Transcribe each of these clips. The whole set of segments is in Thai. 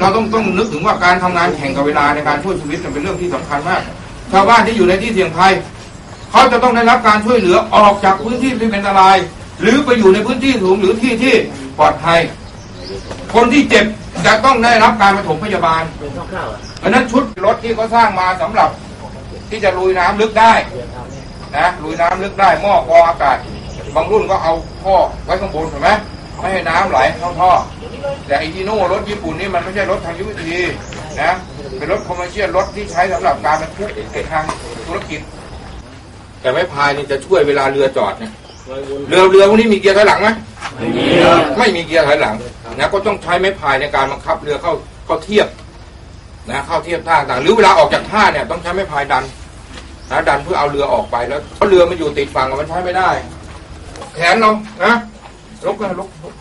เราต้องต้องนึกถึงว่าการทำงานแข่งกับเวลาในการช่วยชีวิตเนี่ยเป็นเรื่องที่สำคัญมาก ชาวบ้านที่อยู่ในที่เสี่ยงภัยเขาจะต้องได้รับการช่วยเหลือออกจากพื้นที่ที่เป็นอันตราย หรือไปอยู่ในพื้นที่สูงหรือที่ที่ปลอดภัย คนที่เจ็บจะต้องได้รับการปฐมพยาบาลเพราะนั้นชุดรถที่เขาสร้างมาสำหรับที่จะลุยน้ำลึกได้นะลุยน้ำลึกได้หม้อกรองอากาศ บางรุ่นก็เอาท่อไว้ข้างบนเห็นไหมไม่ให้น้ำไหลเข้าท่อ แต่ไอจีโน่รถญี่ปุ่นนี่มันไม่ใช่รถทางยุทธวิธีนะเป็นรถคอมเมอร์เชียลรถที่ใช้สำหรับการบรรทุกทางธุรกิจ แต่ไม้พายนี่จะช่วยเวลาเรือจอดเนี่ยเรือเรือพวกนี้มีเกียร์ถอยหลังไหมไม่มีไม่มีเกียร์ถอยหลังนะก็ต้องใช้ไม้พายในการบังคับเรือเข้าเข้าเทียบนะเข้าเทียบท่าต่างหรือเวลาออกจากท่าเนี่ยต้องใช้ไม้พายดันนะดันเพื่อเอาเรือออกไปแล้วเพราะเรือมันอยู่ติดฝั่งอะมันใช้ไม่ได้ แขนเรานะลุกนะลุกลุก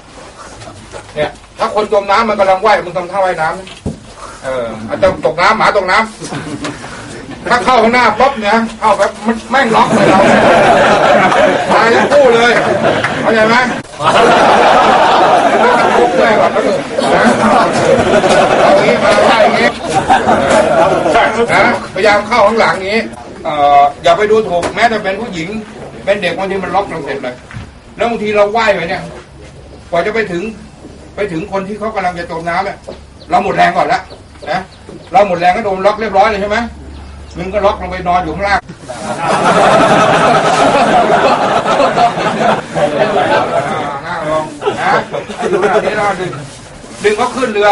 เนี่ย ถ้าคนจมน้ำมันกำลังว่ายมึงทำท่าว่ายน้ำเอออาจจะตกน้ำหมาตกน้ำถ้าเข้าข้างหน้าป๊บเนี่ยเข้าแบบมันแม่งล็อกเลยเราตายทั้งคู่เลยเข้าใจไหมลุกเลยก่อนนเอางนี้มาว่ายอย่างนี้นะพยายามเข้าข้างหลังนี้เอ่ออย่าไปดูถูกแม้แต่เป็นผู้หญิง เป็นเด็กบางทีมันล็อกเราเสร็จเลย แล้วบางทีเราว่ายไปเนี่ยกว่าจะไปถึง ไปถึงคนที่เขากำลังจะจมน้ำเนี่ยเราหมดแรงก่อนละนะเราหมดแรงก็โดนล็อกเรียบร้อยเลยใช่ไหมมึงก็ล็อกลงไปนอนอยู่ข้างล่างนั่งลงนะดูหน้านี้เราดึงดึงเขาขึ้นเรือ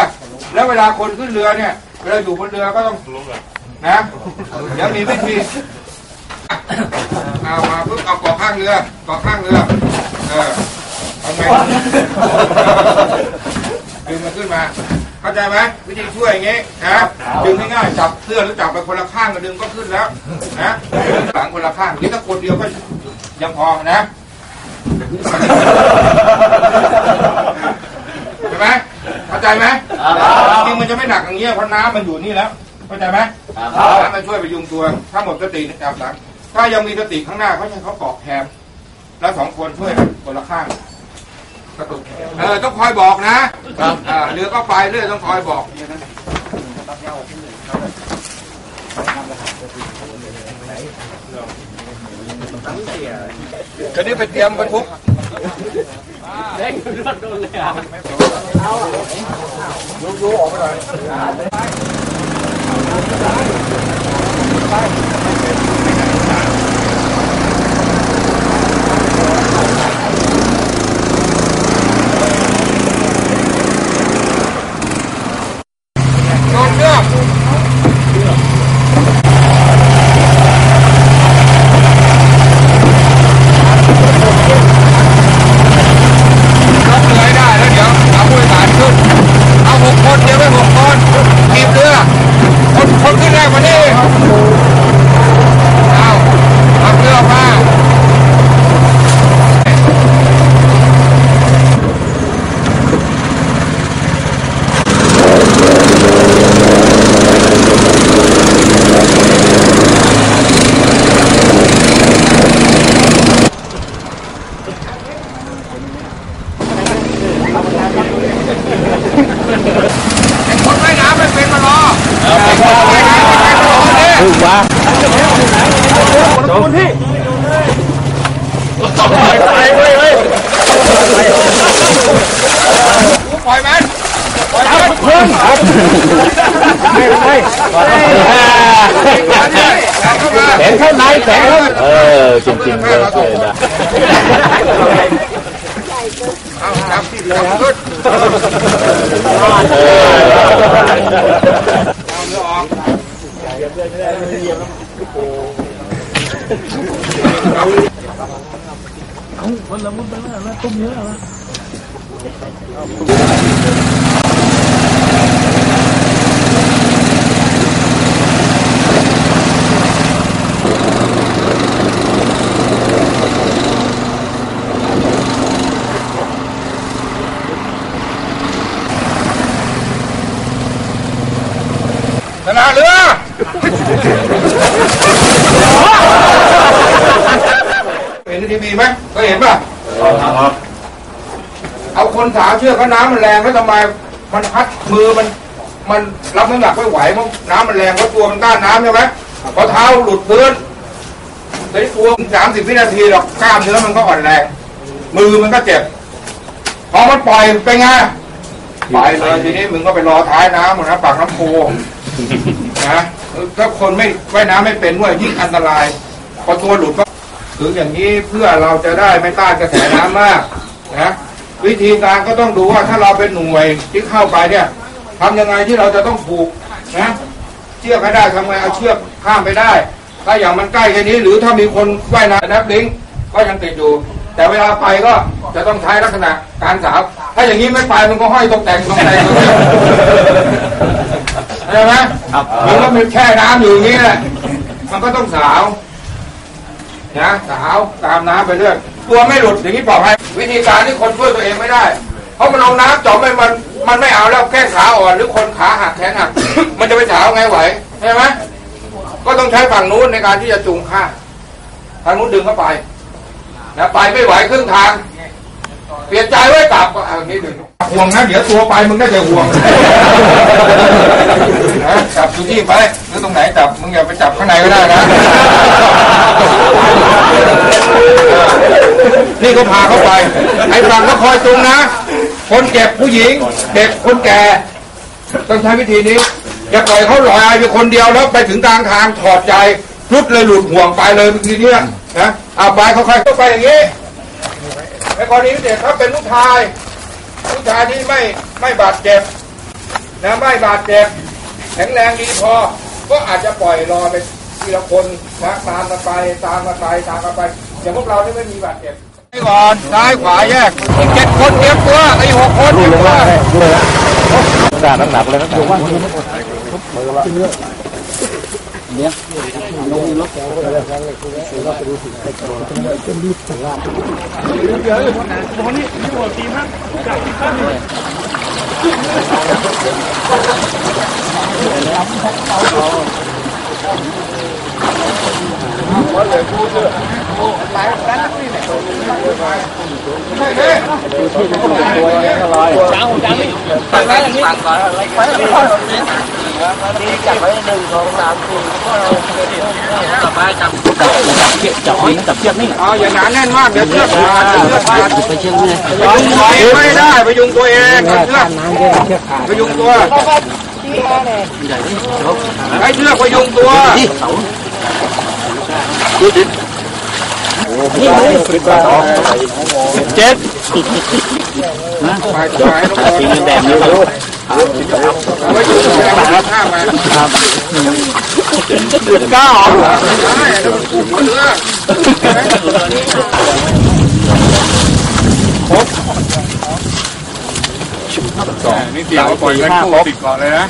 แล้วเวลาคนขึ้นเรือเนี่ยเวลาอยู่บนเรือก็ต้องนะเดี๋ยวมีวิธีเอามาปุ๊บเอาเกาะข้างเรือเกาะข้างเรือเออ เอาไงดึงมันขึ้นมา เข้าใจไหมวิธีช่วยอย่างงี้นะดึงง่ายๆจับเสื้อหรือจับไปคนละข้างก็ดึงก็ขึ้นแล้ว นะหลังคนละข้างนี่ถ้าคนเดียวก็ยังพอนะใช่ไหมเข้าใจไหมจริงๆมันจะไม่หนักอย่างเงี้ยเพราะน้ำมันอยู่นี่แล้วเข้าใจไหมน้ำมันช่วยพยุงตัว ถ้าหมดสติจับหลัง ถ้ายังมีสติข้างหน้าเขาใช้เขาเกาะแคมแล้วสองคนช่วยคนละข้าง กระตุกเออต้องคอยบอกนะอ่าเรือก็ไปเรื่อยต้องคอยบอกคันนี้ไปเตรียมบรรทุกโยนเชือกยกเรือให้ได้แล้วเดี๋ยวเอาผู้โดยสารขึ้น เอาหกคนเดี๋ยวไปหกคนทีบเรือ คนคนขึ้นแรกมานี่เอาเอาเรือออกมา ไอ้คนว่ายน้ำไม่เป็นมารอไอ้คนว่ายน้ำไม่เป็นมารอเนี่ยปล่อยมันปล่อยมันพึ่ง ไม่ไม่แขนเข้าในแขนเข้า เออจริงๆเลยใช่นะ เอาจับจับขึ้นเอาเรือออกชนะเรือ เห็นในทีวีไหมเคยเห็นป่ะ เอาคนสาวเชือกเขาน้ำมันแรงแล้วทำไมมันพัดมือมันมันรับน้ำหนักไม่ไหวเพราะน้ำมันแรงเพราะตัวมันต้านน้ำใช่ไหมพอเท้าหลุดพื้นในตัวสามสิบวินาทีหรอกกล้ามเนื้อมันก็อ่อนแรง มือมันก็เจ็บ พอมันปล่อยเป็นไงไปเลยทีนี้มึงก็ไปรอท้ายน้ำนะปากน้ำโพนะถ้าคนไม่ว่ายน้ำไม่เป็นด้วยยิ่งอันตราย พอตัวหลุดก็ถึงอย่างนี้เพื่อเราจะได้ไม่ต้านกระแสน้ำมากนะ วิธีการก็ต้องดูว่าถ้าเราเป็นหน่วยที่เข้าไปเนี่ยทำยังไงที่เราจะต้องผูกนะเชือกให้ได้ทำไงเอาเชือกข้ามไปได้ ถ้าอย่างมันใกล้แค่นี้หรือถ้ามีคนว่ายน้ำนับลิงก์ก็ยังติดอยู่ แต่เวลาไปก็จะต้องใช้ลักษณะการสาว ถ้าอย่างนี้ไม่ไปมันก็ห้อยตกแต่งตกแต่งอยู่เนี่ยใช่ไหมครับมันก็มีแช่น้ำอยู่อย่างนี้แหละมันก็ต้องสาวนะสาวตามน้ำไปเรื่อย ตัวไม่หลุดอย่างนี้ปลอดภัยวิธีการที่คนช่วยตัวเองไม่ได้ เพราะมันเอาน้ำจอมไปมันมันไม่เอาแล้วแค่ขาอ่อนหรือคนขาหักแขนหัก มันจะไปสาวไงไหวใช่ไหมก็ต้องใช้ฝั่งนู้นในการที่จะจูงข้างทางนู้นดึงเข้าไปนะไปไม่ไหวครึ่งทาง เปลี่ยนใจไว้กลับก็เอาอย่างนี้ดึงห่วงนะเดี๋ยวตัวไปมึงก็จะห่วงนะจับอยู่ที่ไปหรือตรงไหนจับมึงอย่าไปจับข้างในก็ได้นะ นี่ก็พาเข้าไปไอ้ฝั่งก็คอยจูงนะ คนเจ็บผู้หญิง เด็กคนแก่ ต้องใช้วิธีนี้อย่าปล่อยเขาลอยไปคนเดียวแล้วไปถึงกลางทางถอดใจรุดเลยหลุดห่วงไปเลยทีเนี้ยนะเอาไปค่อยเข้าไปอย่างนี้ในกรณีพิเศษเขาเป็นลูกชายลูกชายที่ไม่ไม่บาดเจ็บนะไม่บาดเจ็บแข็งแรงดีพอ ก็อาจจะปล่อยรอไปทีละคนนะตามกันไปตามกันไปตามกันไปอย่างพวกเราที่ไม่มีบาดเจ็บ ก่อนซ้ายขวาแยกอีกเจ็ดคนเตรียมตัวไอ้หกคนเตรียมตัวกาหนักๆเลยนะว่าจับนี่จับเชือกนี่เอาอย่าหนาแน่นมากเดี๋ยวเชือกขาดเดี๋ยวเชือกขาดไปเชือกเลยไม่ได้ไปยุงตัวเองเอาเชือกไปยุงตัวใช้เชือกไปยุงตัว เจ็ดไปไปลงปีนแดดอยู่เอาไว้ยุงตัวข้ามไปเดือดก้าได้แล้วมันผูกมือนี่เดี๋ยวปล่อยกันคู่ติดก่อนเลยนะ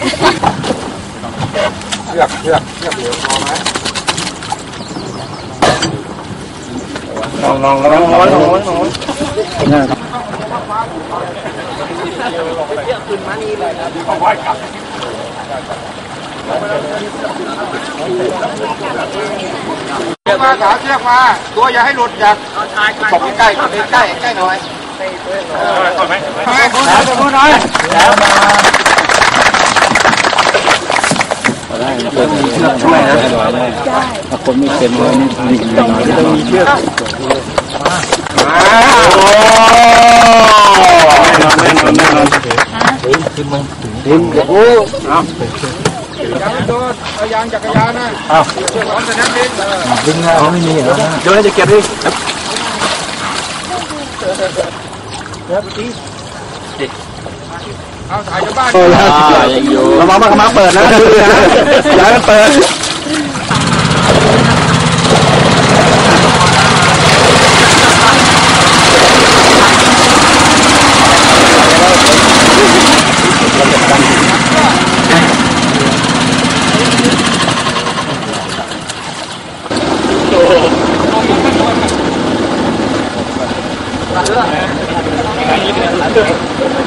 เชือกเชือกเชือกเหลือพอไหม ลองลองลองลองลองเชือกมาขาเชือกมาตัวอย่าให้หลุดจากบอกใกล้ใกล้ใกล้ใกล้หน่อยทำไมคุณหาตัวน้อยแล้วมา ได้เชือกมีเชือกช่วยนะถ้าคนไม่เป็นเลยนี่ต้องมีเชือกมาโอ้แน่นอนแน่นอนขึ้นมาถึงโอ้อย่าไปโดนเอายางจักรยานนะอ้าเชือกของสนามบินเออดึงเขาไม่มีเหรอเดี๋ยวจะเก็บดิเอาถ่ายจากบ้านยังอยู่ระวังมากมาเปิดนะอย่าให้เปิดเ